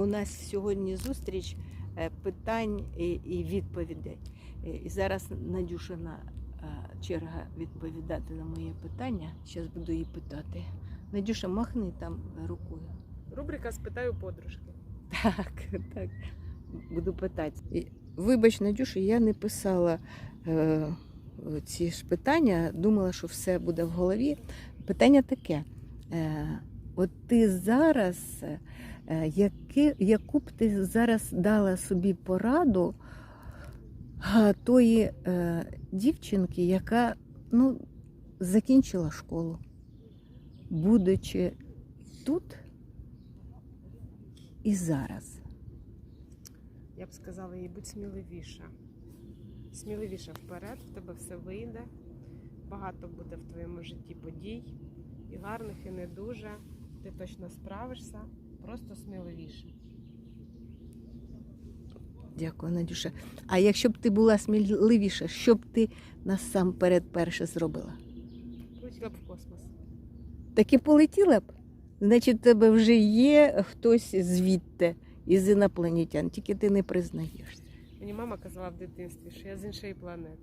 у нас сьогодні зустріч е, питань і, відповідей. Е, І зараз Надюшина е, черга відповідати на моє питання. Зараз буду її питати. Надюша, махни там рукою. Рубрика Спитаю подружки. Так, так. Буду питати. Вибач, Надюша, я не писала е, ці ж питання, думала, що все буде в голові. Питання таке. Е, от ти зараз, е, яку б ти зараз дала собі пораду тої е, дівчинки, яка ну, закінчила школу, будучи тут і зараз? Я б сказала їй, будь сміливіша. Сміливіша вперед, в тебе все вийде. Багато буде в твоєму житті подій, і гарних, і не дуже. Ти точно справишся, просто сміливіше. Дякую, Надюша. А якщо б ти була сміливіша, що б ти насамперед перше зробила? Полетіла б в космос. Так і полетіла б? Значить, в тебе вже є хтось звідти із інопланетян, тільки ти не признаєшся. Мені мама казала в дитинстві, що я з іншої планети.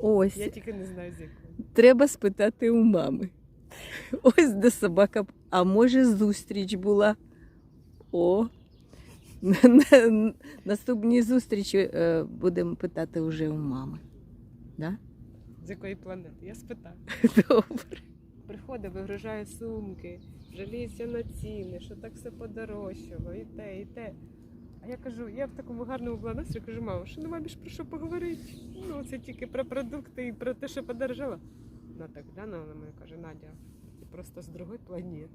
Ось, Я тільки не знаю з якої. треба спитати у мами. Ось де собака. А може, зустріч була? О. На наступній зустрічі е, будемо питати вже у мами. Да? З якої планети? Я спитаю. Добре. Приходить, вигружає сумки, жаліється на ціни, що так все подорожчало, і те, і те. А я кажу, я в такому гарному планастрі кажу, мамо, що нема більш про що поговорити. Ну, це тільки про продукти і про те, що подорожало. Вона так глянула на мене каже, Надя, просто с другой планеты.